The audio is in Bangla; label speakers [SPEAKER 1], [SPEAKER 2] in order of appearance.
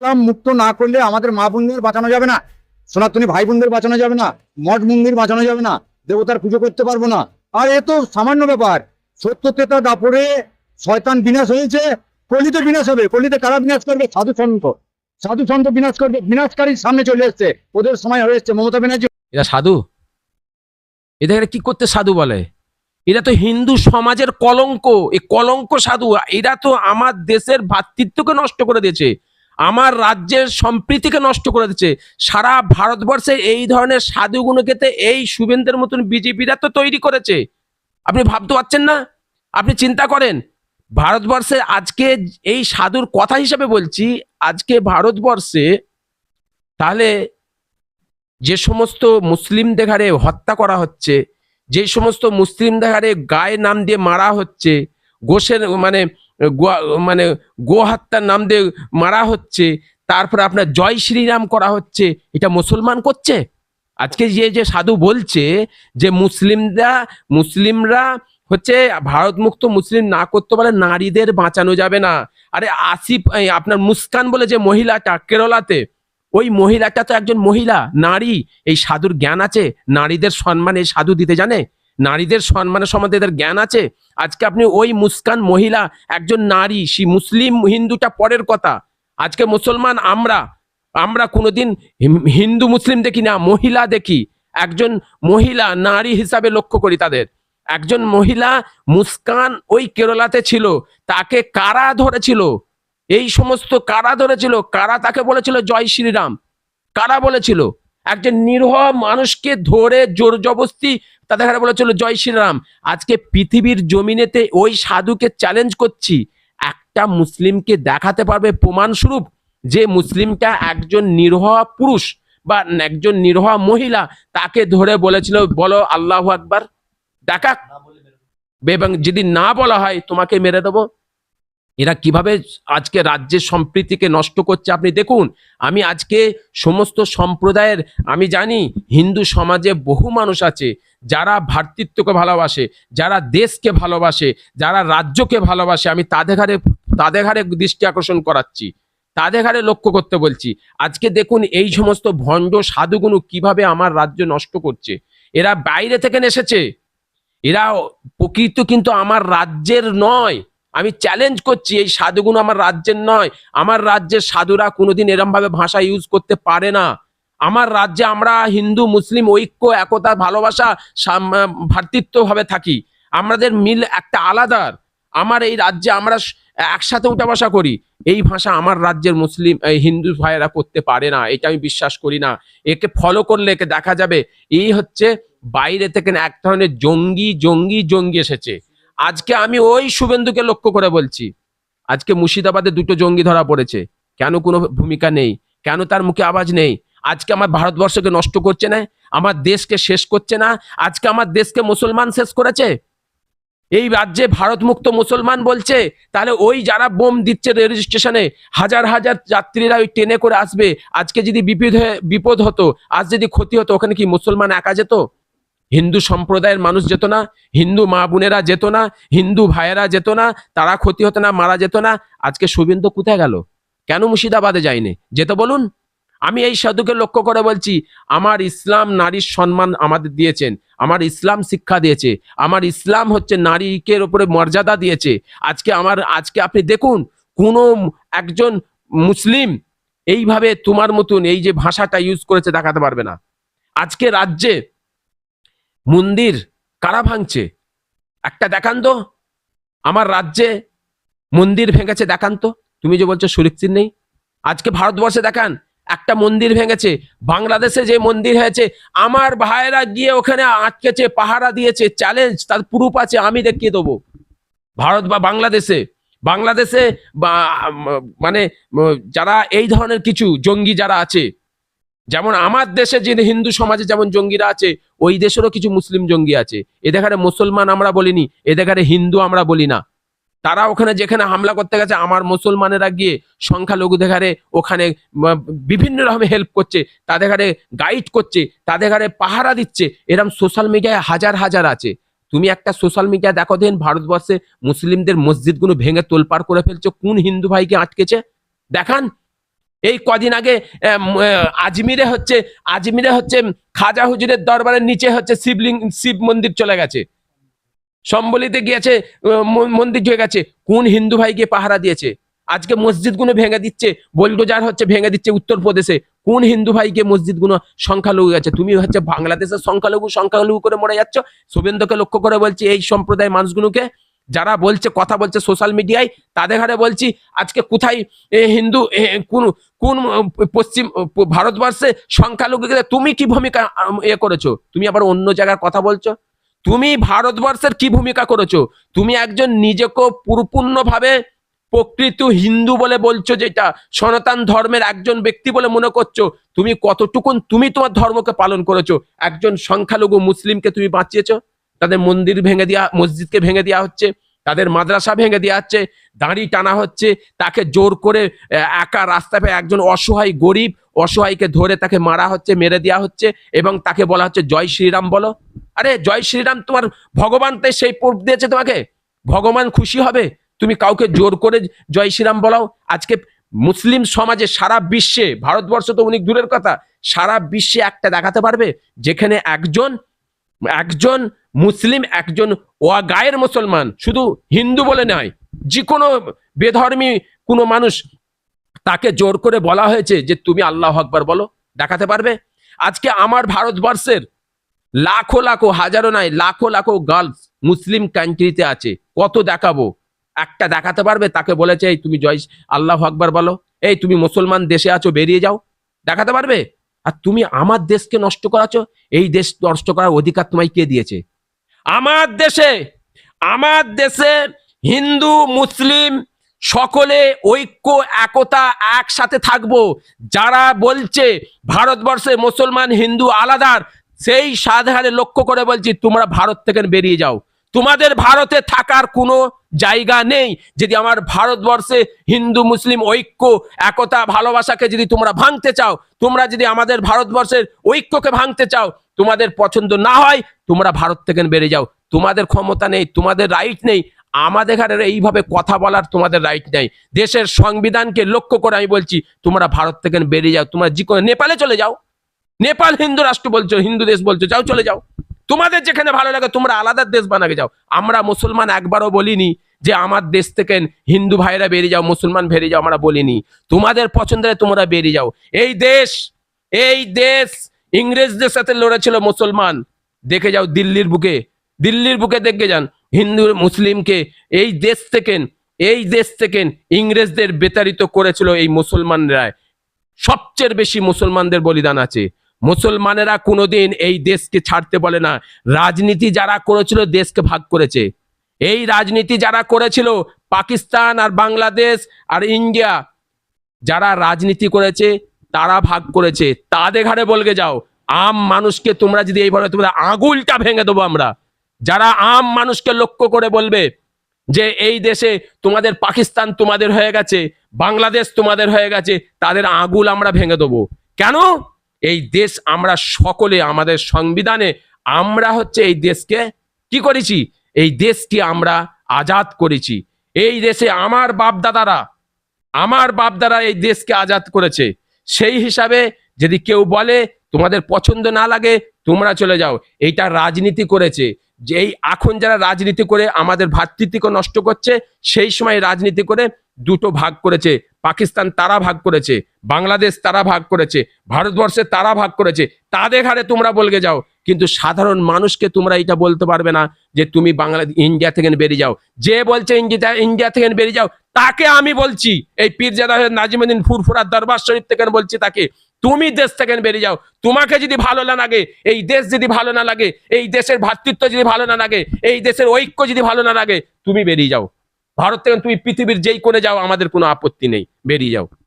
[SPEAKER 1] ইসলাম মুক্ত না করলে আমাদের মা বোনদের বাঁচানো যাবে না। সনাতনী ভাই বোনদের বাঁচানো যাবে না। মঠ মন্দির বাঁচানো যাবে না। দেবতার পুজো করতে পারব না। আর এ তো সামান্য ব্যাপার। সত্য তেতা দাপরে শয়তান বিনাশ হয়েছে কলিতে বিনাশ হবে। কলিতে কারা বিনাশ করবে? সাধু সন্ত। সাধু সন্ত বিনাশ করবে, বিনাশকারীর সামনে চলে এসছে। ওদের সময় হয়ে এসছে। মমতা ব্যানার্জি
[SPEAKER 2] এরা সাধু? এদের কি করতে সাধু বলে? এরা তো হিন্দু সমাজের কলঙ্ক। এই কলঙ্ক সাধু, এরা তো আমার দেশের ভ্রাতৃত্বকে নষ্ট করে দিয়েছে। আমার রাজ্যের সম্প্রীতিকে নষ্ট করে দিচ্ছে। সারা ভারতবর্ষে এই ধরনের সাধুগুণকে এই শুভেন্দ্রের মতন বিজেপিরা তো তৈরি করেছে। আপনি ভাবতে পারছেন না? আপনি চিন্তা করেন, ভারতবর্ষে আজকে এই সাধুর কথা হিসেবে বলছি, আজকে ভারতবর্ষে তাহলে যে সমস্ত মুসলিম দেখারে হত্যা করা হচ্ছে, যে সমস্ত মুসলিম দেখারে গায়ে নাম দিয়ে মারা হচ্ছে গোশের মানে মানে গোহত্যার নাম দিয়ে মারা হচ্ছে, তারপরে আপনার জয় শ্রীরাম করা হচ্ছে, এটা মুসলমান করছে? আজকে যে যে সাধু বলছে যে মুসলিমরা মুসলিমরা হচ্ছে ভারত মুক্ত মুসলিম না করতে পারে, নারীদের বাঁচানো যাবে না। আরে আসিফ আপনার মুস্কান বলে যে মহিলাটা কেরলাতে, ওই মহিলাটা তো একজন মহিলা, নারী। এই সাধুর জ্ঞান আছে, নারীদের সম্মান এই সাধু দিতে জানে? নারীদের সম্মানের সম্বন্ধে এদের জ্ঞান আছে? আজকে আপনি ওই মুস্কান মহিলা, একজন নারী, সে মুসলিম হিন্দুটা পরের কথা। আজকে মুসলমান আমরা আমরা কোনোদিন হিন্দু মুসলিম দেখি না, মহিলা দেখি। একজন মহিলা নারী হিসাবে লক্ষ্য করি তাদের। একজন মহিলা মুস্কান ওই কেরলাতে ছিল, তাকে কারা ধরেছিল? এই সমস্ত কারা ধরেছিল? কারা তাকে বলেছিল, জয় শ্রীরাম কারা বলেছিল? একজন নিরহ মানুষকে ধরে জোর জবস্তি তাদের ঘরে বলেছিল, জয় শ্রীরাম, আজকে পৃথিবীর জমিনেতে ওই সাধুকে চ্যালেঞ্জ করছি। একটা মুসলিমকে দেখাতে পারবে প্রমাণস্বরূপ যে মুসলিমটা একজন নিরহ পুরুষ বা একজন নিরহ মহিলা। তাকে ধরে বলেছিল, বলো, আল্লাহ আকবার দেখা এবং যদি না বলা হয়, তোমাকে মেরে দেবো। এরা কীভাবে আজকে রাজ্যের সম্প্রীতিকে নষ্ট করছে আপনি দেখুন, আমি আজকে সমস্ত সম্প্রদায়ের, আমি জানি হিন্দু সমাজে বহু মানুষ আছে যারা ভ্রাতৃত্বকে ভালোবাসে, যারা দেশকে ভালোবাসে, যারা রাজ্যকে ভালোবাসে, আমি তাদের ঘাড়ে তাদের ঘাড়ে দৃষ্টি আকর্ষণ করাচ্ছি, তাদের ঘাড়ে লক্ষ্য করতে বলছি। আজকে দেখুন এই সমস্ত ভণ্ড সাধুগুলো কীভাবে আমার রাজ্য নষ্ট করছে। এরা বাইরে থেকে এসেছে, এরা প্রকৃত কিন্তু আমার রাজ্যের নয়। আমি চ্যালেঞ্জ করছি, এই সাধুগুণ আমার রাজ্যের নয়। আমার রাজ্যের সাধুরা কোনোদিন এরম ভাবে ভাষা ইউজ করতে পারে না। আমার রাজ্যে আমরা হিন্দু, মুসলিম, ঐক্য, একতা, ভালোবাসা ভ্রাতৃত্বভাবে থাকি। আমাদের মিল একটা আলাদার আমার এই রাজ্যে আমরা একসাথে উঠা বসা করি। এই ভাষা আমার রাজ্যের মুসলিম হিন্দু ভাইয়েরা করতে পারে না, এটা আমি বিশ্বাস করি না। একে ফলো করলে একে দেখা যাবে। এই হচ্ছে বাইরে থেকে এক ধরনের জঙ্গি জঙ্গি জঙ্গি এসেছে। আজকে আমি ওই শুভেন্দুকে লক্ষ্য করে বলছি। আজকে মুর্শিদাবাদে দুটো জঙ্গি ধরা পড়েছে। কেন কোনো ভূমিকা নেই? কেন তার মুখে আওয়াজ নেই? আজকে আমার ভারতবর্ষকে নষ্ট করছে না? আমার দেশকে শেষ করছে না? আজকে আমার দেশকে মুসলমান শেষ করেছে? এই রাজ্যে ভারত মুক্ত মুসলমান বলছে, তাহলে ওই যারা বোম দিচ্ছে রেল স্টেশনে, হাজার হাজার যাত্রীরা ওই ট্রেনে করে আসবে। আজকে যদি বিপদ হয়ে বিপদ হতো, আজ যদি ক্ষতি হতো, ওখানে কি মুসলমান একা যেত? হিন্দু সম্প্রদায়ের মানুষ যেত না, হিন্দু মা বোনেরা যেত না, হিন্দু ভাইয়েরা যেত না, তারা ক্ষতি হতো না, মারা যেত না। আজকে শুভেন্দু কোথায় গেল? কেন মুর্শিদাবাদে যায়নি? যেতে বলুন। আমি এই সাধুকে লক্ষ্য করে বলছি, আমার ইসলাম নারীর সম্মান আমাদের দিয়েছেন, আমার ইসলাম শিক্ষা দিয়েছে, আমার ইসলাম হচ্ছে নারীকে উপরে মর্যাদা দিয়েছে। আজকে আমার, আজকে আপনি দেখুন, কোন একজন মুসলিম এইভাবে তোমার মতন এই যে ভাষাটা ইউজ করেছে দেখাতে পারবে না। আজকে রাজ্যে মন্দির কারা ভাঙছে? একটা দেখান তো। আমার রাজ্যে মন্দির ভেঙেছে, দেখান তো। তুমি যে বলছো সুরক্ষিত নেই। আজকে ভারতবর্ষে দেখান, একটা মন্দির ভেঙেছে। বাংলাদেশে যে মন্দির হয়েছে, আমার ভাইয়েরা গিয়ে ওখানে আটকেছে, পাহারা দিয়েছে চ্যালেঞ্জ তার প্রুফ আছে, আমি দেখিয়ে দেবো। ভারত বা বাংলাদেশে বাংলাদেশে মানে যারা এই ধরনের কিছু জঙ্গি যারা আছে যেমন আমার দেশে যে হিন্দু সমাজে যেমন জঙ্গিরা আছে, ওই দেশেরও কিছু মুসলিম জঙ্গি আছে। এদেখানে মুসলমান আমরা বলিনি এদেখানে হিন্দু আমরা বলি না। তারা ওখানে যেখানে হামলা করতে গেছে, আমার মুসলমানেরা গিয়ে সংখ্যালঘু দেখারে ওখানে বিভিন্ন রকমের হেল্প করছে তাদের ঘরে গাইড করছে তাদের ঘরে পাহারা দিচ্ছে। এরম সোশ্যাল মিডিয়ায় হাজার হাজার আছে। তুমি একটা সোশ্যাল মিডিয়া দেখো দেন ভারতবর্ষে মুসলিমদের মসজিদগুলো ভেঙে তোলপাড় করে ফেলছে। কোন হিন্দু ভাইকে আটকেছে? দেখান এই কদিন আগে আজমিরে হচ্ছে আজমিরে হচ্ছে খাজা হুজুরের দরবারের নিচে হচ্ছে শিবলিং, শিব মন্দির চলে গেছে। সম্বলিতে গিয়েছে মন্দির হয়ে গেছে। কোন হিন্দু ভাই গিয়ে পাহারা দিয়েছে? আজকে মসজিদগুলো ভেঙে দিচ্ছে বোলডোজার হচ্ছে ভেঙে দিচ্ছে উত্তরপ্রদেশে। কোন হিন্দু ভাইকে মসজিদগুলো সংখ্যালঘু গেছে? তুমি হচ্ছে বাংলাদেশের সংখ্যালঘু সংখ্যালঘু করে মরে যাচ্ছ? শুভেন্দুকে লক্ষ্য করে বলছি, এই সম্প্রদায়ের মানুষগুলোকে যারা বলছে, কথা বলছে সোশ্যাল মিডিয়ায় তাদের ঘরে বলছি, আজকে কোথায় হিন্দু কোন কোন পশ্চিম ভারতবর্ষে সংখ্যালঘুদের তুমি কি ভূমিকা এ করেছ? তুমি আবার অন্য জায়গার কথা বলছো? তুমি ভারতবর্ষের কি ভূমিকা করেছ? তুমি একজন নিজেকে পুরোপূর্ণভাবে প্রকৃত হিন্দু বলে বলছো যেটা, সনাতন ধর্মের একজন ব্যক্তি বলে মনে করছ, তুমি কতটুকুন তুমি তোমার ধর্মকে পালন করেছ? একজন সংখ্যালঘু মুসলিমকে তুমি বাঁচিয়েছো? তাদের মন্দির ভেঙে দেওয়া মসজিদকে ভেঙে দেওয়া হচ্ছে, তাদের মাদ্রাসা ভেঙে দেওয়া হচ্ছে, দাঁড়ি টানা হচ্ছে, তাকে জোর করে একা রাস্তা পেয়ে একজন অসহায় গরিব, অসহায়কে ধরে তাকে মারা হচ্ছে, মেরে দেওয়া হচ্ছে এবং তাকে বলা হচ্ছে, জয় শ্রীরাম বলো। আরে, জয় শ্রীরাম, তোমার ভগবান তাই সেই পূর্ব দিয়েছে তোমাকে। ভগবান খুশি হবে। তুমি কাউকে জোর করে জয় শ্রীরাম বলাও। আজকে মুসলিম সমাজে সারা বিশ্বে, ভারতবর্ষ তো অনেক দূরের কথা, সারা বিশ্বে একটা দেখাতে পারবে, যেখানে একজন একজন মুসলিম একজন গায়ের মুসলমান, শুধু হিন্দু বলে নয় যে কোনো বেধর্মী কোনো মানুষ তাকে জোর করে বলা হয়েছে যে তুমি আল্লাহ আকবার বলো, দেখাতে পারবে? আজকে আমার ভারতবর্ষের লাখো লাখো, হাজারো নয়, লাখো লাখো গার্লস মুসলিম কান্ট্রিতে আছে। কত দেখাবো? একটা দেখাতে পারবে? তাকে বলেছে, এই তুমি জয়, আল্লাহ আকবার বলো। এই তুমি মুসলমান দেশে আছো, বেরিয়ে যাও। দেখাতে পারবে? আর তুমি আমার দেশকে নষ্ট করাছো এই দেশ নষ্ট করার অধিকার তোমায় কে দিয়েছে? আমার দেশে আমার দেশে হিন্দু, মুসলিম সকলে ঐক্য, একতা একসাথে থাকব। যারা বলছে ভারতবর্ষে মুসলমান, হিন্দু আলাদার সেই সাধারণে লক্ষ্য করে বলছি, তোমরা ভারত থেকে বেরিয়ে যাও। তোমাদের ভারতে থাকার কোনো জায়গা নেই। যদি আমার ভারতবর্ষে হিন্দু, মুসলিম ঐক্য, একতা, ভালোবাসাকে যদি তোমরা ভাঙতে চাও, তোমরা যদি আমাদের ভারতবর্ষের ঐক্যকে ভাঙতে চাও তোমাদের পছন্দ না হয়, তোমরা ভারত থেকে বেরিয়ে যাও। তোমাদের ক্ষমতা নেই, তোমাদের রাইট নেই। আমাদের ঘরে এইভাবে কথা বলার তোমাদের রাইট নেই। দেশের সংবিধানকে লক্ষ্য করে আমি বলছি, তোমরা ভারত থেকে বেরিয়ে যাও। তোমরা যে কোনো নেপালে চলে যাও। নেপাল হিন্দু রাষ্ট্র বলছো, হিন্দু দেশ বলছো, যাও চলে যাও। তোমাদের যেখানে ভালো লাগে, তোমরা আলাদা দেশ বানাকে যাও। আমরা মুসলমান একবারও বলিনি যে আমার দেশ থেকে হিন্দু ভাইরা বেরিয়ে যাও, মুসলমান বেরিয়ে যাও, আমরা বলিনি। তোমাদের পছন্দের তোমরা বেরিয়ে যাও। এই দেশ এই দেশ ইংরেজদের সাথে লড়েছিল মুসলমান। দেখে যাও দিল্লির বুকে। দিল্লির বুকে দেখে যান, হিন্দু, মুসলিমকে এই দেশ থেকে, এই দেশ থেকে ইংরেজদের বেতাড়িত করেছিল এই মুসলমানরা। সবচেয়ে বেশি মুসলমানদের বলিদান আছে। মুসলমানেরা কোনোদিন এই দেশকে ছাড়তে বলে না। রাজনীতি যারা করেছিল দেশকে ভাগ করেছে। এই রাজনীতি যারা করেছিল পাকিস্তান আর বাংলাদেশ আর ইন্ডিয়া, যারা রাজনীতি করেছে তারা ভাগ করেছে। তাদের ঘাড়ে বলগে যাও। আম মানুষকে তোমরা যদি এইভাবে তোমরা আঙুলটা ভেঙে দেবো আমরা। যারা আম মানুষকে লক্ষ্য করে বলবে যে এই দেশে তোমাদের পাকিস্তান তোমাদের হয়ে গেছে, বাংলাদেশ তোমাদের হয়ে গেছে, তাদের আগুল আমরা ভেঙে দেবো। কেন? এই দেশ আমরা সকলে আমাদের সংবিধানে আমরা হচ্ছে এই দেশকে কি করেছি? এই দেশকে আমরা আজাদ করেছি। এই দেশে আমার বাপ দাদারা আমার বাপ দাদা এই দেশকে আজাদ করেছে। সেই হিসাবে যদি কেউ বলে, তোমাদের পছন্দ না লাগে, তোমরা চলে যাও। এইটা রাজনীতি করেছে। যে এই এখন যারা রাজনীতি করে, আমাদের ভাতৃত্বকে নষ্ট করছে, সেই সময় রাজনীতি করে দুটো ভাগ করেছে। পাকিস্তান তারা ভাগ করেছে, বাংলাদেশ তারা ভাগ করেছে, ভারতবর্ষে তারা ভাগ করেছে। তাদের ঘাড়ে তোমরা বলগে যাও। কিন্তু সাধারণ মানুষকে তোমরা এটা বলতে পারবে না যে তুমি বাংলা, ইন্ডিয়া থেকে বেরিয়ে যাও। যে বলছে ইন্ডিয়া ইন্ডিয়া থেকে বেরিয়ে যাও, তাকে আমি বলছি। এই পীরজাদা নাজিমুদ্দিন ফুরফুরার দরবার শরীফ থেকে বলছি তাকে, তুমি দেশ থেকে বেরিয়ে যাও। তোমাকে যদি ভালো না লাগে, এই দেশ যদি ভালো না লাগে, এই দেশের ভ্রাতৃত্ব যদি ভালো না লাগে, এই দেশের ঐক্য যদি ভালো না লাগে, তুমি বেরিয়ে যাও। ভারত থেকে তুমি পৃথিবীর যেই কোণে যাও, আমাদের কোনো আপত্তি নেই। বেরিয়ে যাও।